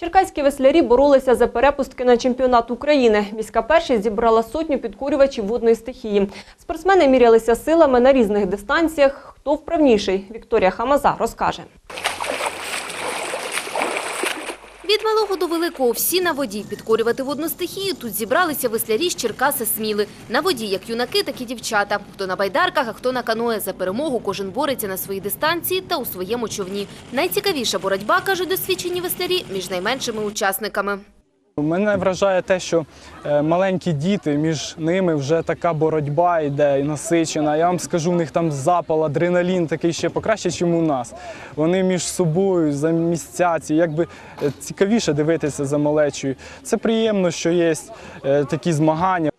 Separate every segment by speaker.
Speaker 1: Черкаські веслярі боролися за перепустки на чемпіонат України. Міська першість зібрала сотню підкурювачів водної стихії. Спортсмени мірялися силами на різних дистанціях. Хто вправніший? Вікторія Хамаза розкаже.
Speaker 2: Від малого до великого всі на воді. Підкорювати водну стихію тут зібралися веслярі з Черкаси Сміли. На воді як юнаки, так і дівчата. Хто на байдарках, а хто на каное. За перемогу кожен бореться на своїй дистанції та у своєму човні. Найцікавіша боротьба, кажуть досвідчені веслярі, між найменшими учасниками.
Speaker 3: Мене вражає те, що е, маленькі діти, між ними вже така боротьба йде і насичена. Я вам скажу, в них там запал, адреналін такий ще покраще, ніж у нас. Вони між собою за місця ці, якби е, цікавіше дивитися за малечою. Це приємно, що є е, такі змагання.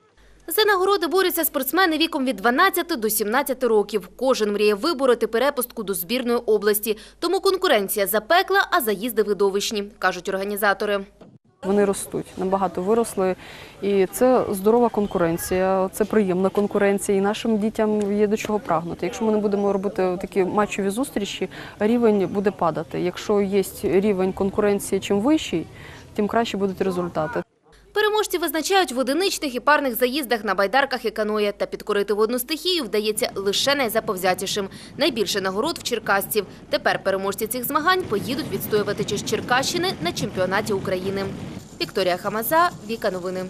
Speaker 2: За нагороди борються спортсмени віком від 12 до 17 років. Кожен мріє вибороти перепустку до збірної області. Тому конкуренція запекла, а заїзди видовищні, кажуть організатори.
Speaker 4: Вони ростуть, набагато виросли, і це здорова конкуренція, це приємна конкуренція, і нашим дітям є до чого прагнути. Якщо ми не будемо робити такі матчові зустрічі, рівень буде падати. Якщо є рівень конкуренції чим вищий, тим краще будуть результати.
Speaker 2: Переможці визначають в одиничних і парних заїздах на байдарках і каноє. Та підкорити водну стихію вдається лише найзаповзятішим. Найбільше нагород в черкасців. Тепер переможці цих змагань поїдуть відстоювати честь Черкащини на чемпіонаті України. Вікторія Хамаза, Віка Новини.